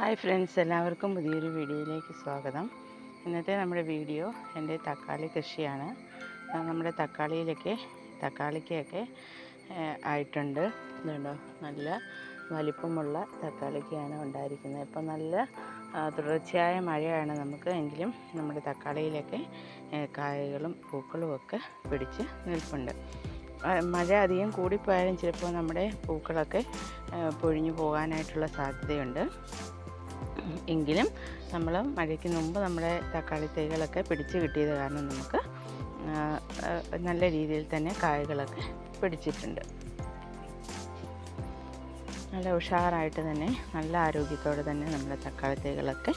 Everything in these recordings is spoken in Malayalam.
ഹായ് ഫ്രണ്ട്സ് എല്ലാവർക്കും പുതിയൊരു വീഡിയോയിലേക്ക് സ്വാഗതം. ഇന്നത്തെ നമ്മുടെ വീഡിയോ എന്റെ തക്കാളി കൃഷിയാണ്. നമ്മുടെ തക്കാളിയിലൊക്കെ തക്കാളിക്കൊക്കെ ഏഹ്, ആയിട്ടുണ്ട്. ഇതുണ്ടോ? നല്ല വലിപ്പമുള്ള തക്കാളിക്കാണ് ഉണ്ടായിരിക്കുന്നത്. ഇപ്പം നല്ല തുടർച്ചയായ മഴയാണ് നമുക്ക് എങ്കിലും നമ്മുടെ തക്കാളിയിലൊക്കെ കായകളും പൂക്കളും ഒക്കെ പിടിച്ച് നിൽപ്പുണ്ട്. മഴ അധികം കൂടിപ്പോയാലും ചിലപ്പോൾ നമ്മുടെ പൂക്കളൊക്കെ പൊഴിഞ്ഞു പോകാനായിട്ടുള്ള സാധ്യതയുണ്ട്. എങ്കിലും നമ്മൾ മഴയ്ക്ക് മുമ്പ് നമ്മുടെ തക്കാളി തൈകളൊക്കെ പിടിച്ച് കിട്ടിയത് കാരണം നമുക്ക് നല്ല രീതിയിൽ തന്നെ കായകളൊക്കെ പിടിച്ചിട്ടുണ്ട്. നല്ല ഉഷാറായിട്ട് തന്നെ നല്ല ആരോഗ്യത്തോടെ തന്നെ നമ്മുടെ തക്കാളി തൈകളൊക്കെ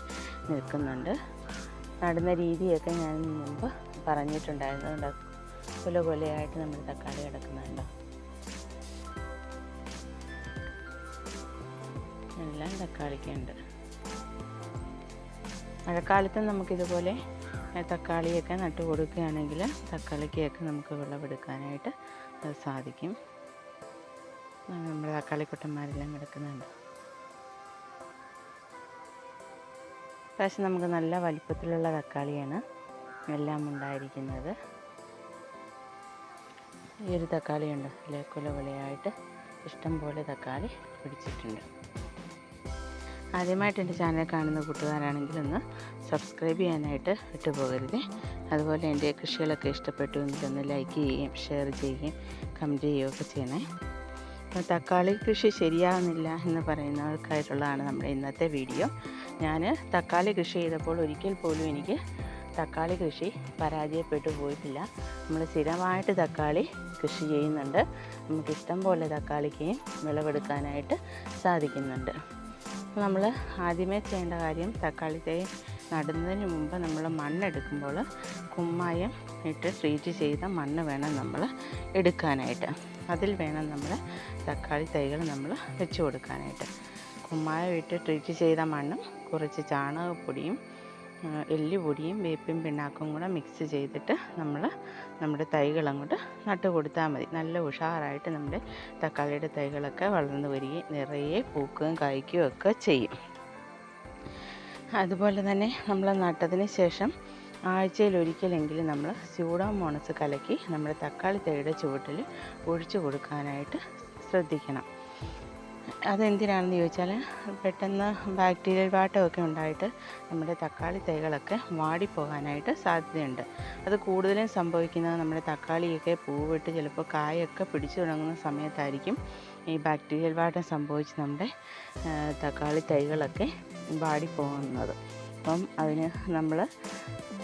നിൽക്കുന്നുണ്ട്. നടുന്ന രീതിയൊക്കെ ഞാൻ മുമ്പ് പറഞ്ഞിട്ടുണ്ടായിരുന്നു. കൊല കൊലയായിട്ട് നമ്മൾ തക്കാളി കിടക്കുന്നുണ്ടോ? എല്ലാം തക്കാളിക്കുണ്ട്. മഴക്കാലത്ത് നമുക്കിതുപോലെ തക്കാളിയൊക്കെ നട്ടു കൊടുക്കുകയാണെങ്കിൽ തക്കാളിക്കൊക്കെ നമുക്ക് വിളവെടുക്കാനായിട്ട് സാധിക്കും. നമ്മുടെ തക്കാളിക്കുട്ടന്മാരെല്ലാം കിടക്കുന്നുണ്ട്. പ്രാവശ്യം നമുക്ക് നല്ല വലിപ്പത്തിലുള്ള തക്കാളിയാണ് എല്ലാം ഉണ്ടായിരിക്കുന്നത്. ഈ ഒരു തക്കാളിയുണ്ട് അല്ലെ കുല കുലയായിട്ട് ഇഷ്ടം പോലെ തക്കാളി പിടിച്ചിട്ടുണ്ട്. ആദ്യമായിട്ട് എന്റെ ചാനൽ കാണുന്ന കൂട്ടുകാരാണെങ്കിൽ ഒന്ന് സബ്സ്ക്രൈബ് ചെയ്യാനായിട്ട് വിട്ടുപോകരുത്. അതുപോലെ എന്റെ കൃഷികളൊക്കെ ഇഷ്ടപ്പെട്ടു എങ്കിൽ ഒന്ന് ലൈക്ക് ചെയ്യുകയും ഷെയർ ചെയ്യുകയും കമന്റ് ചെയ്യുകയൊക്കെ ചെയ്യണേ. അപ്പോൾ തക്കാളി കൃഷി ശരിയാകുന്നില്ല എന്ന് പറയുന്നവർക്കായിട്ടുള്ളതാണ് നമ്മുടെ ഇന്നത്തെ വീഡിയോ. ഞാൻ തക്കാളി കൃഷി ചെയ്തപ്പോൾ ഒരിക്കൽ പോലും എനിക്ക് തക്കാളി കൃഷി പരാജയപ്പെട്ടു പോയിട്ടില്ല. നമ്മൾ സ്ഥിരമായിട്ട് തക്കാളി കൃഷി ചെയ്യുന്നുണ്ട്. നമുക്കിഷ്ടം പോലെ തക്കാളിക്കയും വിളവെടുക്കാനായിട്ട് സാധിക്കുന്നുണ്ട്. നമ്മൾ ആദ്യമേ ചെയ്യേണ്ട കാര്യം തക്കാളി തൈ നടുന്നതിന് മുമ്പ് നമ്മൾ മണ്ണെടുക്കുമ്പോൾ കുമ്മായം ഇട്ട് ട്രീറ്റ് ചെയ്ത മണ്ണ് വേണം നമ്മൾ എടുക്കാനായിട്ട്. അതിൽ വേണം നമ്മൾ തക്കാളി തൈകൾ നമ്മൾ വെച്ച് കൊടുക്കാനായിട്ട്. കുമ്മായം ഇട്ട് ട്രീറ്റ് ചെയ്ത മണ്ണും കുറച്ച് ചാണകപ്പൊടിയും എല്ലുപൊടിയും വേപ്പിൻ പിണ്ണാക്കും കൂടെ മിക്സ് ചെയ്തിട്ട് നമ്മൾ നമ്മുടെ തൈകൾ അങ്ങോട്ട് നട്ട് കൊടുത്താൽ മതി. നല്ല ഉഷാറായിട്ട് നമ്മുടെ തക്കാളിയുടെ തൈകളൊക്കെ വളർന്നു വരികയും നിറയെ പൂക്കുകയും കായ്ക്കുകയും ഒക്കെ ചെയ്യും. അതുപോലെ തന്നെ നമ്മൾ നട്ടതിന് ശേഷം ആഴ്ചയിൽ ഒരിക്കലെങ്കിലും നമ്മൾ സ്യൂഡോമോണസ് കലക്കി നമ്മുടെ തക്കാളി തൈയുടെ ചുവട്ടിൽ ഒഴിച്ചു കൊടുക്കാനായിട്ട് ശ്രദ്ധിക്കണം. അതെന്തിനാണെന്ന് ചോദിച്ചാൽ പെട്ടെന്ന് ബാക്ടീരിയൽ വാട്ടമൊക്കെ ഉണ്ടായിട്ട് നമ്മുടെ തക്കാളി തൈകളൊക്കെ വാടിപ്പോകാനായിട്ട് സാധ്യതയുണ്ട്. അത് കൂടുതലും സംഭവിക്കുന്നത് നമ്മുടെ തക്കാളിയൊക്കെ പൂവിട്ട് ചിലപ്പോൾ കായൊക്കെ പിടിച്ചു തുടങ്ങുന്ന സമയത്തായിരിക്കും ഈ ബാക്ടീരിയൽ വാട്ടം സംഭവിച്ച് നമ്മുടെ തക്കാളി തൈകളൊക്കെ വാടിപ്പോകുന്നത്. അപ്പം അതിന് നമ്മൾ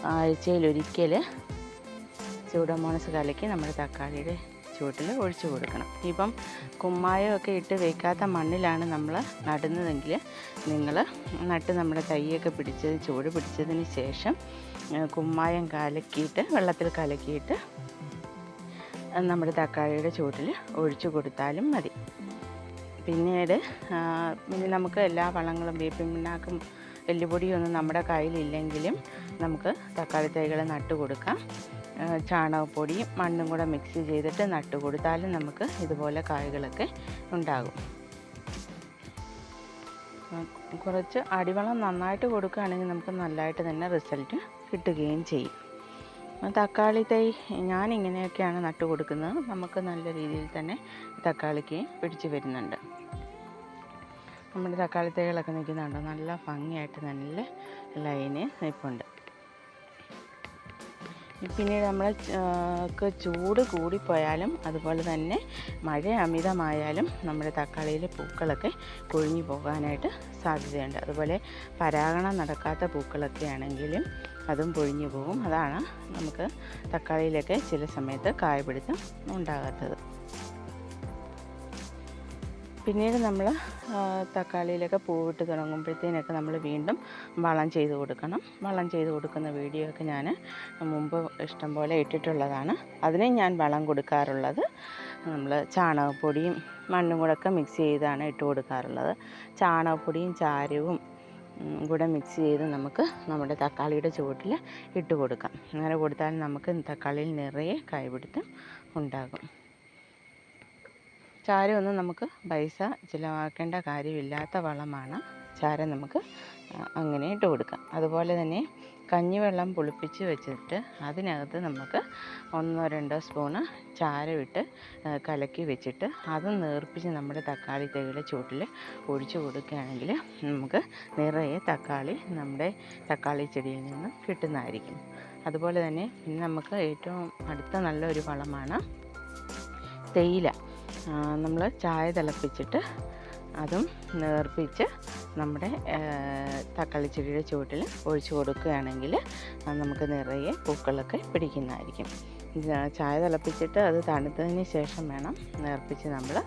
ആഴ്ചയിലൊരിക്കൽ സ്യൂഡോമോണസ് കലക്കി നമ്മുടെ തക്കാളിയുടെ ചുവട്ടിൽ ഒഴിച്ചു കൊടുക്കണം. ഇപ്പം കുമ്മായമൊക്കെ ഇട്ട് വെക്കാത്ത മണ്ണിലാണ് നമ്മൾ നടുന്നതെങ്കിൽ നിങ്ങൾ നട്ട് നമ്മുടെ തൈയൊക്കെ പിടിച്ച് ചുവട് പിടിച്ചതിന് ശേഷം കുമ്മായം കലക്കിയിട്ട് വെള്ളത്തിൽ കലക്കിയിട്ട് നമ്മുടെ തക്കാളിയുടെ ചുവട്ടിൽ ഒഴിച്ചു കൊടുത്താലും മതി. പിന്നീട് പിന്നെ നമുക്ക് എല്ലാ വളങ്ങളും വേപ്പിൻ പിണ്ണാക്കും എല്ലുപൊടിയൊന്നും നമ്മുടെ കയ്യിലില്ലെങ്കിലും നമുക്ക് തക്കാളി തൈകൾ നട്ട് കൊടുക്കാം ആ, ചാണകപ്പൊടിയും മണ്ണും കൂടെ മിക്സ് ചെയ്തിട്ട് നട്ട് കൊടുത്താലും നമുക്ക് ഇതുപോലെ കായ്കളൊക്കെ ഉണ്ടാകും. കുറച്ച് അടിവളം നന്നായിട്ട് കൊടുക്കുകയാണെങ്കിൽ നമുക്ക് നല്ലതായിട്ട് തന്നെ റിസൾട്ട് കിട്ടുകയും ചെയ്യും. തക്കാളി തൈ ഞാൻ ഇങ്ങനെയൊക്കെയാണ് നട്ട് കൊടുക്കുന്നത്. നമുക്ക് നല്ല രീതിയിൽ തന്നെ തക്കാളിക്ക് പിടിച്ചു വരുന്നുണ്ട്. നമ്മുടെ തക്കാളി തൈകളൊക്കെ നിൽക്കുന്നുണ്ടോ. നല്ല ഭംഗിയായിട്ട് നല്ല ലൈന് നിൽപ്പുണ്ട്. പിന്നീട് നമ്മൾ ചൂട് കൂടിപ്പോയാലും അതുപോലെ തന്നെ മഴ അമിതമായാലും നമ്മുടെ തക്കാളിയിലെ പൂക്കളൊക്കെ കൊഴിഞ്ഞു പോകാനായിട്ട് സാധ്യതയുണ്ട്. അതുപോലെ പരാഗണം നടക്കാത്ത പൂക്കളൊക്കെ ആണെങ്കിലും അതും പൊഴിഞ്ഞു പോകും. അതാണ് നമുക്ക് തക്കാളിയിലൊക്കെ ചില സമയത്ത് കായപിടുത്തം ഉണ്ടാകാത്തത്. പിന്നീട് നമ്മൾ തക്കാളിയിലൊക്കെ പൂവിട്ട് തുടങ്ങുമ്പോഴത്തേനൊക്കെ നമ്മൾ വീണ്ടും വളം ചെയ്ത് കൊടുക്കണം. വളം ചെയ്ത് കൊടുക്കുന്ന വീഡിയോ ഒക്കെ ഞാൻ മുമ്പ് ഇഷ്ടം പോലെ ഇട്ടിട്ടുള്ളതാണ്. അതിന് ഞാൻ വളം കൊടുക്കാറുള്ളത്. നമ്മൾ ചാണകപ്പൊടിയും മണ്ണും കൂടെ ഒക്കെ മിക്സ് ചെയ്താണ് ഇട്ട് കൊടുക്കാറുള്ളത്. ചാണകപ്പൊടിയും ചാരവും കൂടെ മിക്സ് ചെയ്ത് നമുക്ക് നമ്മുടെ തക്കാളിയുടെ ചുവട്ടിൽ ഇട്ട് കൊടുക്കാം. അങ്ങനെ കൊടുത്താൽ നമുക്ക് തക്കാളിയിൽ നിറയെ കൈപിടുത്തം ഉണ്ടാകും. ചാരമൊന്നും നമുക്ക് പൈസ ചിലവാക്കേണ്ട കാര്യമില്ലാത്ത വളമാണ്. ചാരം നമുക്ക് അങ്ങനെ ഇട്ട് കൊടുക്കാം. അതുപോലെ തന്നെ കഞ്ഞിവെള്ളം പുളിപ്പിച്ച് വെച്ചിട്ട് അതിനകത്ത് നമുക്ക് ഒന്നോ രണ്ടോ സ്പൂണ് ചാരമിട്ട് കലക്കി വെച്ചിട്ട് അത് നേർപ്പിച്ച് നമ്മുടെ തക്കാളി തൈയുടെ ചുവട്ടിൽ ഒഴിച്ചു കൊടുക്കുകയാണെങ്കിൽ നമുക്ക് നിറയെ തക്കാളി നമ്മുടെ തക്കാളി ചെടിയിൽ നിന്ന് കിട്ടുന്നതായിരിക്കും. അതുപോലെ തന്നെ പിന്നെ നമുക്ക് ഏറ്റവും അടുത്ത നല്ലൊരു വളമാണ് തേയില. നമ്മൾ ചായ തിളപ്പിച്ചിട്ട് അതും നേർപ്പിച്ച് നമ്മുടെ തക്കാളി ചെടിയുടെ ചുവട്ടിൽ ഒഴിച്ചു കൊടുക്കുകയാണെങ്കിൽ നമുക്ക് നിറയെ പൂക്കളൊക്കെ പിടിക്കുന്നതായിരിക്കും. ചായ തിളപ്പിച്ചിട്ട് അത് തണുത്തതിന് ശേഷം വേണം നേർപ്പിച്ച് നമ്മൾ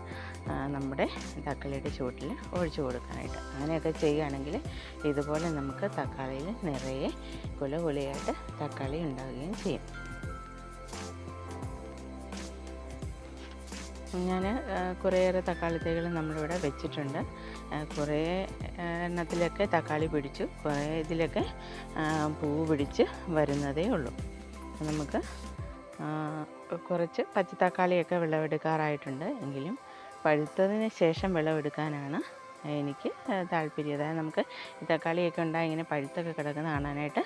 നമ്മുടെ തക്കാളിയുടെ ചുവട്ടിൽ ഒഴിച്ചു കൊടുക്കാനായിട്ട്. അങ്ങനെയൊക്കെ ചെയ്യുകയാണെങ്കിൽ ഇതുപോലെ നമുക്ക് തക്കാളിയിൽ നിറയെ കുല കുലയായിട്ട് തക്കാളി ഉണ്ടാവുകയും ചെയ്യും. ഞാൻ കുറേയേറെ തക്കാളി തൈകൾ നമ്മളിവിടെ വെച്ചിട്ടുണ്ട്. കുറേ എണ്ണത്തിലൊക്കെ തക്കാളി പിടിച്ചു കുറേ ഇതിലൊക്കെ പൂ പിടിച്ച് വരുന്നതേ ഉള്ളൂ. നമുക്ക് കുറച്ച് പച്ച തക്കാളിയൊക്കെ വിളവെടുക്കാറായിട്ടുണ്ട്. എങ്കിലും പഴുത്തതിന് ശേഷം വിളവെടുക്കാനാണ് എനിക്ക് താല്പര്യം. അതായത് നമുക്ക് ഈ തക്കാളിയൊക്കെ ഉണ്ടായി ഇങ്ങനെ പഴുത്തൊക്കെ കിടക്കുന്ന കാണാനായിട്ട്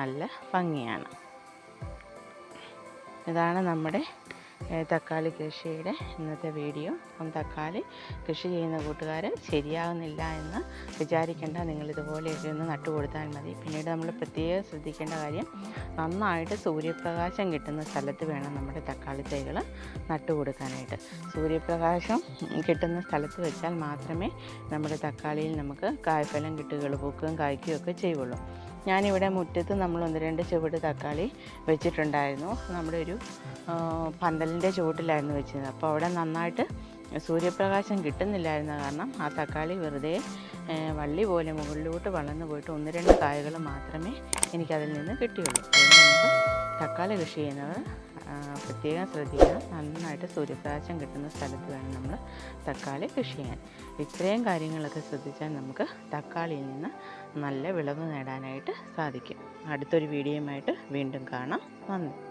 നല്ല ഭംഗിയാണ്. ഇതാണ് നമ്മുടെ തക്കാളി കൃഷിയുടെ ഇന്നത്തെ വീഡിയോ. അപ്പം തക്കാളി കൃഷി ചെയ്യുന്ന കൂട്ടുകാർ ശരിയാകുന്നില്ല എന്ന് വിചാരിക്കേണ്ട. നിങ്ങളിതുപോലെയൊക്കെ ഒന്ന് നട്ടു കൊടുത്താൽ മതി. പിന്നീട് നമ്മൾ പ്രത്യേകം ശ്രദ്ധിക്കേണ്ട കാര്യം നന്നായിട്ട് സൂര്യപ്രകാശം കിട്ടുന്ന സ്ഥലത്ത് വേണം നമ്മുടെ തക്കാളി തൈകൾ നട്ടു കൊടുക്കാനായിട്ട് സൂര്യപ്രകാശം കിട്ടുന്ന സ്ഥലത്ത് വെച്ചാൽ മാത്രമേ നമ്മുടെ തക്കാളിയിൽ നമുക്ക് കായ്ഫലം കിട്ടുകയുള്ളൂ പൂക്കുകയും കായ്ക്കുകയും ഒക്കെ ചെയ്യുള്ളൂ. ഞാനിവിടെ മുറ്റത്ത് നമ്മൾ ഒന്ന് രണ്ട് ചുവട് തക്കാളി വെച്ചിട്ടുണ്ടായിരുന്നു. നമ്മുടെ ഒരു പന്തലിന്റെ ചുവട്ടിലായിരുന്നു വെച്ചത് അപ്പോൾ അവിടെ നന്നായിട്ട് സൂര്യപ്രകാശം കിട്ടുന്നില്ലായിരുന്ന കാരണം ആ തക്കാളി വെറുതെ വള്ളി പോലെ മുകളിലോട്ട് വളർന്നു പോയിട്ട് ഒന്ന് രണ്ട് കായകൾ മാത്രമേ എനിക്കതിൽ നിന്ന് കിട്ടിയുള്ളൂ. അതുകൊണ്ട് നമുക്ക് തക്കാളി കൃഷി ചെയ്യുന്നത്. പ്രത്യേകം ശ്രദ്ധിക്കണം നന്നായിട്ട് സൂര്യപ്രകാശം കിട്ടുന്ന സ്ഥലത്ത് വേണം നമ്മൾ തക്കാളി കൃഷി ചെയ്യാൻ. ഇത്രയും കാര്യങ്ങളൊക്കെ ശ്രദ്ധിച്ചാൽ നമുക്ക് തക്കാളിയിൽ നിന്ന് നല്ല വിളവ് നേടാനായിട്ട് സാധിക്കും. അടുത്തൊരു വീഡിയോയുമായിട്ട് വീണ്ടും കാണാം. നന്ദി.